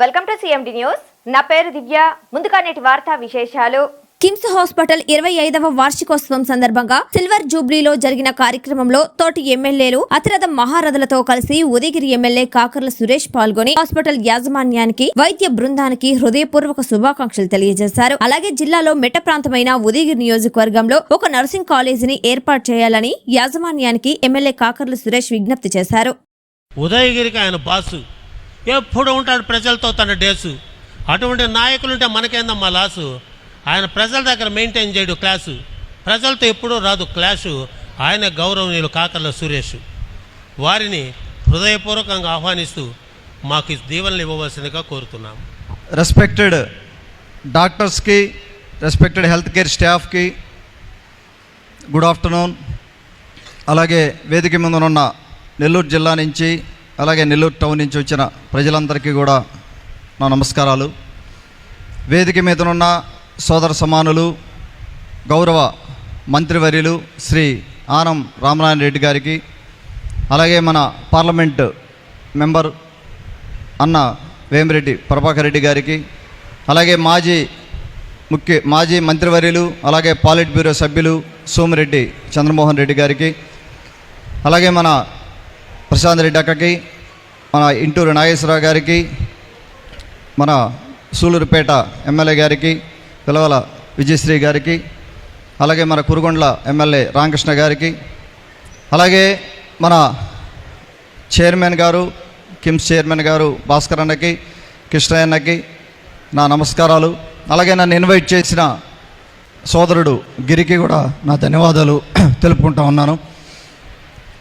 Welcome to CMD news నా పేరు దివ్య. ముందుగా నేటి వార్తా విశేషాలు. కిమ్స్ హాస్పిటల్ ఇరవై ఐదవ వార్షికోత్సవం సందర్భంగా సిల్వర్ జూబ్లీలో జరిగిన కార్యక్రమంలో తోటి ఎమ్మెల్యేలు అతిరథ మహారథులతో కలిసి ఉదయగిరి ఎమ్మెల్యే కాకర్ల సురేష్ పాల్గొని హాస్పిటల్ యాజమాన్యానికి వైద్య బృందానికి హృదయపూర్వక శుభాకాంక్షలు తెలియజేశారు. అలాగే జిల్లాలో మెట్ట ప్రాంతమైన ఉదయగిరి నియోజకవర్గంలో ఒక నర్సింగ్ కాలేజీని ఏర్పాటు చేయాలని యాజమాన్యానికి ఎమ్మెల్యే కాకర్ల సురేష్ విజ్ఞప్తి చేశారు. ఉదయగిరికి ఆయన బాసు. ఎప్పుడు ఉంటాడు ప్రజలతో తన డేసు. అటువంటి నాయకులుంటే మనకేందమ్మా లాసు? ఆయన ప్రజల దగ్గర మెయింటైన్ చేయడు క్లాసు. ప్రజలతో ఎప్పుడూ రాదు క్లాసు. ఆయన గౌరవనీయులు కాకర్ల సురేష్. వారిని హృదయపూర్వకంగా ఆహ్వానిస్తూ మాకు దీవెనలు ఇవ్వవలసిందిగా కోరుతున్నాం. రెస్పెక్టెడ్ డాక్టర్స్కి రెస్పెక్టెడ్ హెల్త్ కేర్ స్టాఫ్కి గుడ్ ఆఫ్టర్నూన్. అలాగే వేదిక మీద ఉన్న నెల్లూరు జిల్లా నుంచి అలాగే నెల్లూరు టౌన్ నుంచి వచ్చిన ప్రజలందరికీ కూడా నా నమస్కారాలు. వేదిక మీదనున్న సోదర సమానులు గౌరవ మంత్రివర్యులు శ్రీ ఆనం రామనారాయణ రెడ్డి గారికి అలాగే మన పార్లమెంట్ మెంబర్ అన్న వేమిరెడ్డి ప్రభాకర్ రెడ్డి గారికి అలాగే మాజీ ముఖ్య మాజీ మంత్రివర్యులు అలాగే పాలిట్ బ్యూరో సభ్యులు సోమిరెడ్డి చంద్రమోహన్ రెడ్డి గారికి అలాగే మన ప్రశాంత్ రెడ్డి అక్కకి మన ఇంటూరు నాగేశ్వరరావు గారికి మన సూలూరుపేట ఎమ్మెల్యే గారికి పిలవల విజయశ్రీ గారికి అలాగే మన కురుగొండ్ల ఎమ్మెల్యే రామకృష్ణ గారికి అలాగే మన చైర్మన్ గారు కిమ్స్ చైర్మన్ గారు భాస్కర్ అన్నకి కృష్ణయ్యన్నకి నా నమస్కారాలు. అలాగే నన్ను ఇన్వైట్ చేసిన సోదరుడు గిరికి కూడా నా ధన్యవాదాలు తెలుపుకుంటా ఉన్నాను.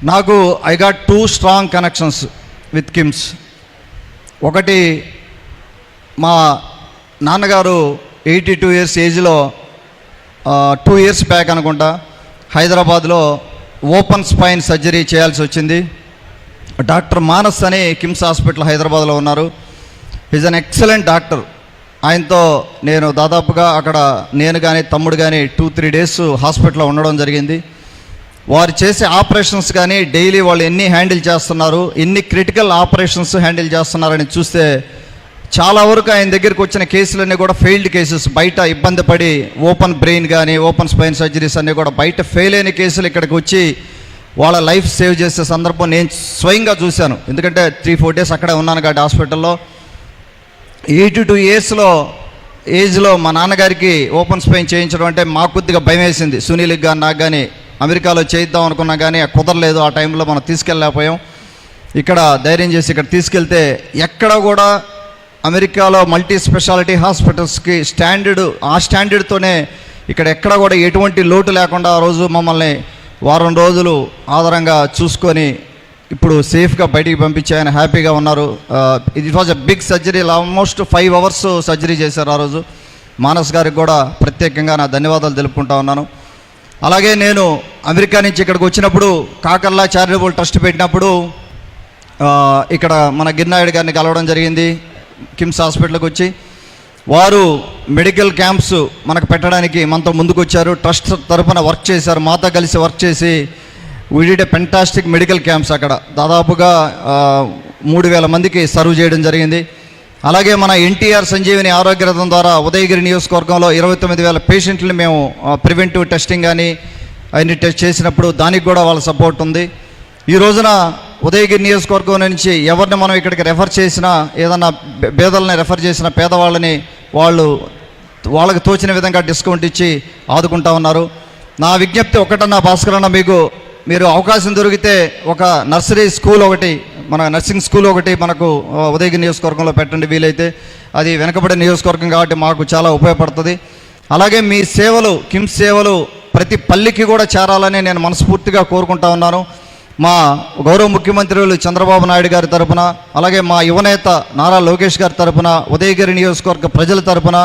నాకు I got two strong connections with KIMS ఒకటి మా నాన్నగారు ఎయిటీ టూ ఇయర్స్ ఏజ్లో టూ ఇయర్స్ బ్యాక్ అనుకుంటా హైదరాబాద్లో ఓపెన్ స్పైన్ సర్జరీ చేయాల్సి వచ్చింది. డాక్టర్ మానస్ అని కిమ్స్ హాస్పిటల్ హైదరాబాద్లో ఉన్నారు. ఈజ్ అన్ ఎక్సలెంట్ డాక్టర్ ఆయనతో నేను దాదాపుగా అక్కడ నేను కానీ తమ్ముడు కానీ టూ త్రీ డేస్ హాస్పిటల్లో ఉండడం జరిగింది. వారు చేసే ఆపరేషన్స్ కానీ డైలీ వాళ్ళు ఎన్ని హ్యాండిల్ చేస్తున్నారు ఎన్ని క్రిటికల్ ఆపరేషన్స్ హ్యాండిల్ చేస్తున్నారని చూస్తే చాలా వరకు ఆయన దగ్గరికి వచ్చిన కేసులన్నీ కూడా ఫెయిల్డ్ కేసెస్. బయట ఇబ్బంది పడి ఓపెన్ బ్రెయిన్ కానీ ఓపెన్ స్పైన్ సర్జరీస్ అన్నీ కూడా బయట ఫెయిల్ అయిన కేసులు ఇక్కడికి వచ్చి వాళ్ళ లైఫ్ సేవ్ చేసే సందర్భం నేను స్వయంగా చూశాను. ఎందుకంటే త్రీ ఫోర్ డేస్ అక్కడే ఉన్నాను కాబట్టి హాస్పిటల్లో. ఎయిటీ టూ ఇయర్స్లో ఏజ్లో మా నాన్నగారికి ఓపెన్ స్పెయిన్ చేయించడం అంటే మాకు కొద్దిగా భయం వేసింది. సునీల్కి కానీ నాకు కానీ అమెరికాలో చేయిద్దాం అనుకున్నా కానీ కుదరలేదు. ఆ టైంలో మనం తీసుకెళ్ళలేకపోయాం. ఇక్కడ ధైర్యం చేసి ఇక్కడ తీసుకెళ్తే ఎక్కడ కూడా అమెరికాలో మల్టీ స్పెషాలిటీ హాస్పిటల్స్కి స్టాండర్డ్ ఆ స్టాండర్డ్తోనే ఇక్కడ ఎక్కడ కూడా ఎటువంటి లోటు లేకుండా ఆ రోజు మమ్మల్ని వారం రోజులు ఆధారంగా చూసుకొని ఇప్పుడు సేఫ్గా బయటికి పంపించి ఆయన హ్యాపీగా ఉన్నారు. It was a big surgery almost five hours surgery చేశారు ఆ రోజు. మానస్ గారికి కూడా ప్రత్యేకంగా నా ధన్యవాదాలు తెలుపుకుంటా ఉన్నాను. అలాగే నేను అమెరికా నుంచి ఇక్కడికి వచ్చినప్పుడు కాకర్లా చారిటబుల్ ట్రస్ట్ పెట్టినప్పుడు ఇక్కడ మన గిరినాయుడు గారిని కలవడం జరిగింది కిమ్స్ హాస్పిటల్కి వచ్చి. వారు మెడికల్ క్యాంప్స్ మనకు పెట్టడానికి మనతో ముందుకు వచ్చారు ట్రస్ట్ తరఫున వర్క్ చేశారు. మాతో కలిసి వర్క్ చేసి విడిడ పెంటాస్టిక్ మెడికల్ క్యాంప్స్ అక్కడ. దాదాపుగా మూడు వేల మందికి సర్వ్ చేయడం జరిగింది. అలాగే మన ఎన్టీఆర్ సంజీవిని ఆరోగ్య రథం ద్వారా ఉదయగిరి నియోజకవర్గంలో ఇరవై తొమ్మిది వేల పేషెంట్లు మేము ప్రివెంటివ్ టెస్టింగ్ కానీ అన్ని టెస్ట్ చేసినప్పుడు దానికి కూడా వాళ్ళ సపోర్ట్ ఉంది. ఈ రోజున ఉదయగిరి నియోజకవర్గం నుంచి ఎవరిని మనం ఇక్కడికి రెఫర్ చేసినా ఏదన్నా బే- పేదలని రెఫర్ చేసిన పేదవాళ్ళని వాళ్ళు వాళ్ళకి తోచిన విధంగా డిస్కౌంట్ ఇచ్చి ఆదుకుంటా ఉన్నారు. నా విజ్ఞప్తి ఒకటన్నా భాస్కరన్న మీకు మీరు అవకాశం దొరికితే ఒక నర్సరీ స్కూల్ ఒకటి మన నర్సింగ్ స్కూల్ ఒకటి మనకు ఉదయగిరి నియోజకవర్గంలో పెట్టండి వీలైతే. అది వెనకబడే నియోజకవర్గం కాబట్టి మాకు చాలా ఉపయోగపడుతుంది. అలాగే మీ సేవలు కిమ్స్ సేవలు ప్రతి పల్లికి కూడా చేరాలని నేను మనస్ఫూర్తిగా కోరుకుంటా ఉన్నాను. మా గౌరవ ముఖ్యమంత్రులు చంద్రబాబు నాయుడు గారి తరపున అలాగే మా యువనేత నారా లోకేష్ గారి తరపున ఉదయగిరి నియోజకవర్గ ప్రజల తరపున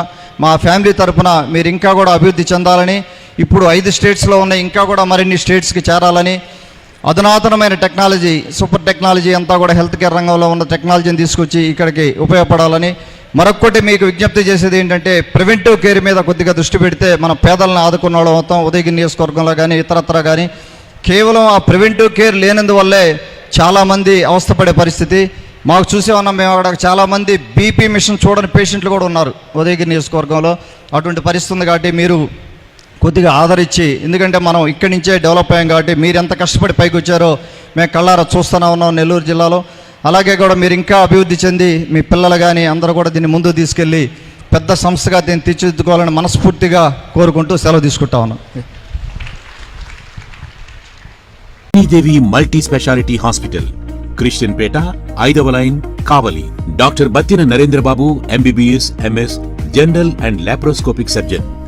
మా ఫ్యామిలీ తరపున మీరు ఇంకా కూడా అభివృద్ధి చెందాలని ఇప్పుడు ఐదు స్టేట్స్లో ఉన్న ఇంకా కూడా మరిన్ని స్టేట్స్కి చేరాలని అధునాతనమైన టెక్నాలజీ సూపర్ టెక్నాలజీ అంతా కూడా హెల్త్ కేర్ రంగంలో ఉన్న టెక్నాలజీని తీసుకొచ్చి ఇక్కడికి ఉపయోగపడాలని మరొకటి మీకు విజ్ఞప్తి చేసేది ఏంటంటే ప్రివెంటివ్ కేర్ మీద కొద్దిగా దృష్టి పెడితే మన పేదలను ఆదుకున్న వాళ్ళం అవుతాం. ఉదయగిరి నియోజకవర్గంలో కానీ ఇతరత్ర కానీ కేవలం ఆ ప్రివెంటివ్ కేర్ లేనందువల్లే చాలామంది అవస్థపడే పరిస్థితి. మాకు చూసే ఉన్నాం మేము అక్కడ చాలామంది బీపీ మిషన్ చూడని పేషెంట్లు కూడా ఉన్నారు ఉదయగిరి నియోజకవర్గంలో. అటువంటి పరిస్థితి ఉంది కాబట్టి మీరు కొద్దిగా ఆదరించి ఎందుకంటే మనం ఇక్కడి నుంచే డెవలప్ అయ్యాం కాబట్టి మీరు ఎంత కష్టపడి పైకి వచ్చారో మేము కళ్ళారా చూస్తూనే ఉన్నాం నెల్లూరు జిల్లాలో. అలాగే కూడా మీరు ఇంకా అభివృద్ధి చెంది మీ పిల్లలు కానీ అందరూ కూడా దీన్ని ముందుకు తీసుకెళ్ళి పెద్ద సంస్థగా దీన్ని తీర్చిదిద్దుకోవాలని మనస్ఫూర్తిగా కోరుకుంటూ సెలవు తీసుకుంటా ఉన్నాం. Sridevi multi specialty hospital Christianpet ఐదవ line Kavali. Doctor Battina Narendrababu MBBS MS general and laparoscopic surgeon.